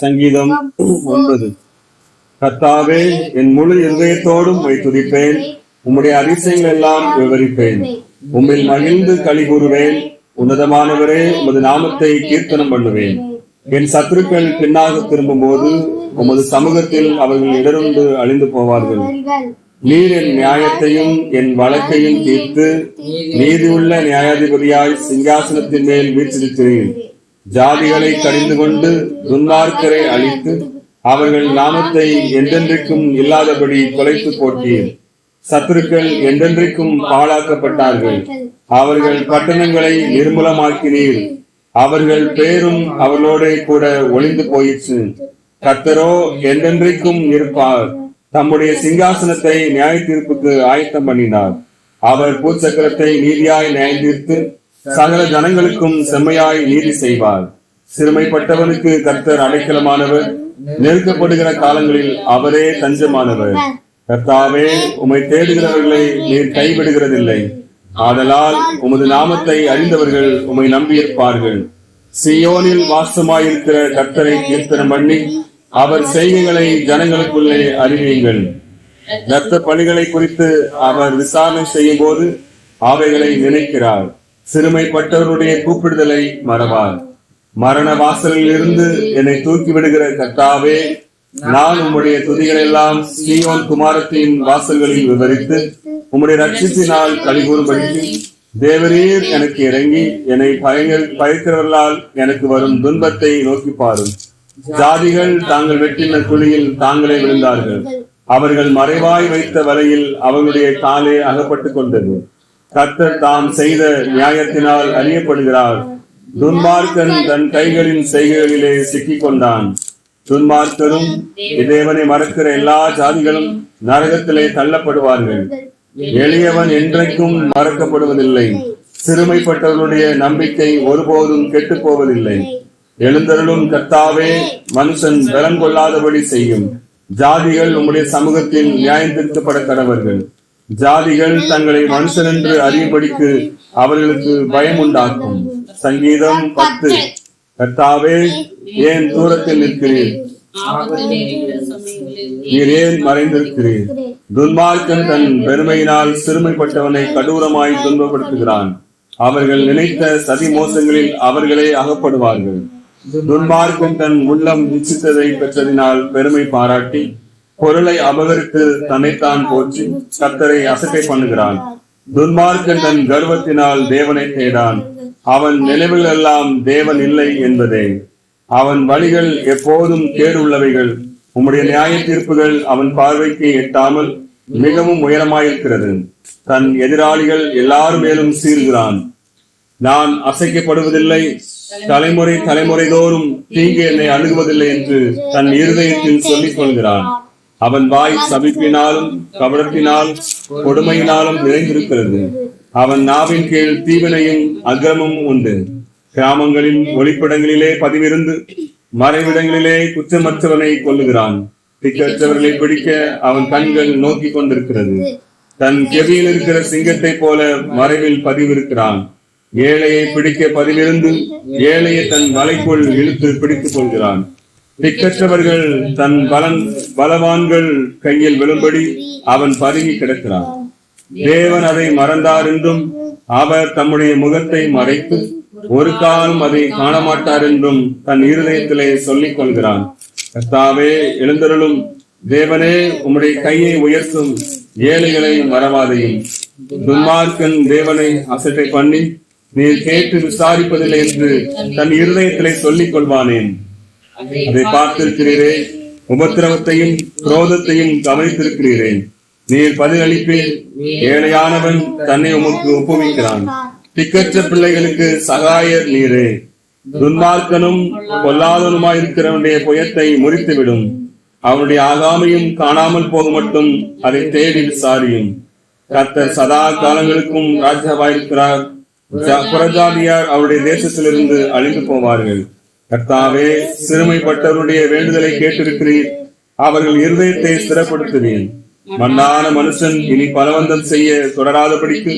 சங்கீதம் ஒன்பது. கர்த்தாவே என் முழு இருதயத்தோடும் உம்மை துதிப்பேன். உம்முடைய அதிசயங்கள் எல்லாம் விவரிப்பேன். உம்மில் மகிழ்ந்து களி கூறுவேன். உன்னதமானவரே உமது நாமத்தை கீர்த்தனம் பண்ணுவேன். என் சத்துருக்கள் பின்னாக திரும்பும்போது உமது சமூகத்தில் அவர்கள் இடருண்டு அழிந்து போவார்கள். நீர் என் நியாயத்தையும் என் வழக்கையும் தீர்த்து நீதியுள்ள நியாயாதிபதியாய் சிங்காசனத்தின் மேல் வீற்றிருக்கிறீர் ஜாதிகளை கடிந்து கொண்டு துன்மார்க்கரை அழித்து அவர்கள் நாமத்தை என்றென்றைக்கும் இல்லாதபடி தொலைத்து போட்டீர். சத்துருக்கள் என்றென்றைக்கும் பாழாக்கப்பட்டார்கள். அவர்கள் பட்டணங்களை நிர்மூலமாக்கினீர். அவர்கள் பேரும் அவர்களோட கூட ஒளிந்து போயிற்று. கத்தரோ என்றென்றைக்கும் இருப்பார். தம்முடைய சிங்காசனத்தை நியாய தீர்ப்புக்கு ஆயத்தம் பண்ணினார். அவர் பூச்சக்கரத்தை நீதியாய் நியாய தீர்த்து சகல ஜனங்களுக்கும் செம்மையாய் நீதி செய்வார். சிறுமைப்பட்டவனுக்கு கர்த்தர் அடைக்கலமானவர். நெருக்கப்படுகிற காலங்களில் அவரே தஞ்சமானவர். கர்த்தாவே உம்மை தேடுகிறவர்களை நீர் கைவிடுகிறதில்லை. ஆதலால் உமது நாமத்தை அறிந்தவர்கள் உம்மை நம்பியிருப்பார்கள். சியோனில் வாசமாயிருக்கிற கர்த்தரை கீர்த்தனம் பண்ணி அவர் செய்கைகளை ஜனங்களுக்குள்ளே அறிவியுங்கள். இரத்த பணிகளை குறித்து அவர் விசாரணை செய்யும் போது அவைகளை நினைக்கிறார். சிறுமைப்பட்டவருடைய கூப்பிடுதலை மறவார். மரண வாசலில் இருந்து என்னை தூக்கி விடுகிற கர்த்தாவே நான் உம்முடைய துதிகளெல்லாம் ஸ்ரீயோன் குமாரத்தின் வாசல்களில் விவரித்து உம்முடைய ரட்சிப்பினால் கழிகூறும்படிக்கு தேவரீர் எனக்கு இறங்கி என்னை பயங்கர் பயக்கிறவர்களால் எனக்கு வரும் துன்பத்தை நோக்கி பாரும். ஜாதிகள் தாங்கள் வெட்டின குழியில் தாங்களே விழுந்தார்கள். அவர்கள் மறைவாய் வைத்த வரையில் அவர்களுடைய காலே அகப்பட்டுக் கொண்டது. கர்த்தர் தாம் செய்த நியாயத்தினால் அறியப்படுகிறார். துன்மார்க்கன் தன் கைகளின் செய்கைகளிலே சிக்கிக் கொண்டான் துன்மார்க்கரும் தேவனை மறக்கிற எல்லா ஜாதிகளும் நரகத்திலே தள்ளப்படுவார்கள். எளியவன் என்றைக்கும் மறக்கப்படுவதில்லை. சிறுமைப்பட்டவர்களுடைய நம்பிக்கை ஒருபோதும் கெட்டு போவதில்லை எழுந்தருளும் கர்த்தாவே மனுஷன் பலம் கொள்ளாதபடி செய்யும். ஜாதிகள் உம்முடைய சமூகத்தில் நியாயம் திருத்தப்பட கடவர்கள். ஜாதிகள் தங்களை மனுஷன் என்று அறியும்படிக்கு அவர்களுக்கு பயம் உண்டாக்கும் சங்கீதம் பத்து. கர்த்தாவே ஏன் தூரத்தில் நிற்கிறீர்? நீர் ஏன் மறைந்திருக்கிறீர்? துன்மார்க்கன் தன் பெருமையினால் சிறுமைப்பட்டவனை கடூரமாய் துன்பப்படுத்துகிறான். அவர்கள் நினைத்த சதி மோசங்களில் அவர்களே அகப்படுவார்கள். துன்மார்க்கன் தன் உள்ளம் நிச்சித்ததை பெற்றதினால் பெருமை பாராட்டி பொருளை அபகரித்து தன்னைத்தான் போற்றி கத்தரை அசட்டை பண்ணுகிறான். துன்மார்க்கன் தன் கர்வத்தினால் தேவனை தேடான். அவன் நினைவில் எல்லாம் தேவன் இல்லை என்பதே. அவன் வழிகள் எப்போதும் கேடுள்ளவைகள். உம்முடைய நியாய தீர்ப்புகள் அவன் பார்வைக்கு எட்டாமல் மிகவும் உயரமாயிருக்கிறது. தன் எதிராளிகள் எல்லாரும் மேலும் சீர்கிறான் நான் அசைக்கப்படுவதில்லை. தலைமுறை தலைமுறைதோறும் தீங்கு என்னை அணுகுவதில்லை என்று தன் இருதயத்தில் சொல்லிக் கொள்கிறான் அவன் வாய் சபிப்பினாலும் கபடத்தினால் கொடுமையினாலும் நிறைந்திருக்கிறது. அவன் நாவின் கீழ் தீவினையும் அக்கிரமும் உண்டு. கிராமங்களின் ஒளிப்படங்களிலே பதிவிருந்து மறைவிடங்களிலே குற்றமற்றவனை கொள்ளுகிறான் திக்கற்றவர்களை பிடிக்க அவன் கண்கள் நோக்கி கொண்டிருக்கிறது. தன் கெவியில் இருக்கிற சிங்கத்தை போல மறைவில் பதிவிருக்கிறான். ஏழையை பிடிக்க பதிவிருந்து ஏழையை தன் வலைக்குள் இழுத்து பிடித்துக் கொள்கிறான். திக்கற்றவர்கள் தன் பலன் பலவான்கள் கையில் விழும்படி அவன் பதுங்கி கிடக்கிறான். தேவன் அதை மறந்தார் என்றும் அவர் தம்முடைய முகத்தை மறைத்து ஒரு காலம் அதை காணமாட்டார் என்றும் தன் இருதயத்திலே சொல்லிக் கொள்கிறான். கர்த்தாவே எழுந்தருளும். தேவனே உம்முடைய கையை உயர்த்தும். ஏழைகளை மறவாதையும். துன்மார்க்கன் தேவனை அசட்டை பண்ணி நீர் கேட்டு விசாரிப்பதில்லை என்று தன் இருதயத்திலே சொல்லிக் கொள்வானேன். அதை பார்த்திருக்கிறீரே உபத்திரவத்தையும் குரோதத்தையும் கவனித்திருக்கிறீரே. நீர் பதிலளிப்பீர் ஏழையானவன் தன்னை உமக்கு ஒப்புவிக்கிறான். திக்கற்ற பிள்ளைகளுக்கு சகாயர் நீரே. துன்மார்க்கனும் பொல்லாதனுமாயிருக்கிறவனுடைய புயத்தை முறித்துவிடும். அவனுடைய ஆகாமையும் காணாமல் போக மட்டும் அதை தேடி விசாரியும். கர்த்தர் சதா காலங்களுக்கும் ராஜாவாயிருக்கிறார். புறஜாதியார் அவருடைய தேசத்திலிருந்து அழிந்து போவார்கள். கர்த்தாவே சிறுமைப்பட்டவருடைய வேண்டுதலை கேட்டிருக்கிறீர். அவர்கள் இருதயத்தை ஸ்திரப்படுத்துவேன். மண்ணான மனுஷன் இனி பலவந்தம் செய்ய தொடராதபடிக்கு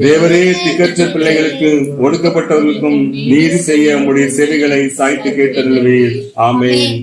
தேவரே திக்கற்ற பிள்ளைகளுக்கு ஒடுக்கப்பட்டவர்களுக்கும் நீதி செய்ய உம்முடைய செவிகளை சாய்த்து கேட்டருள்வீர். ஆமேன்.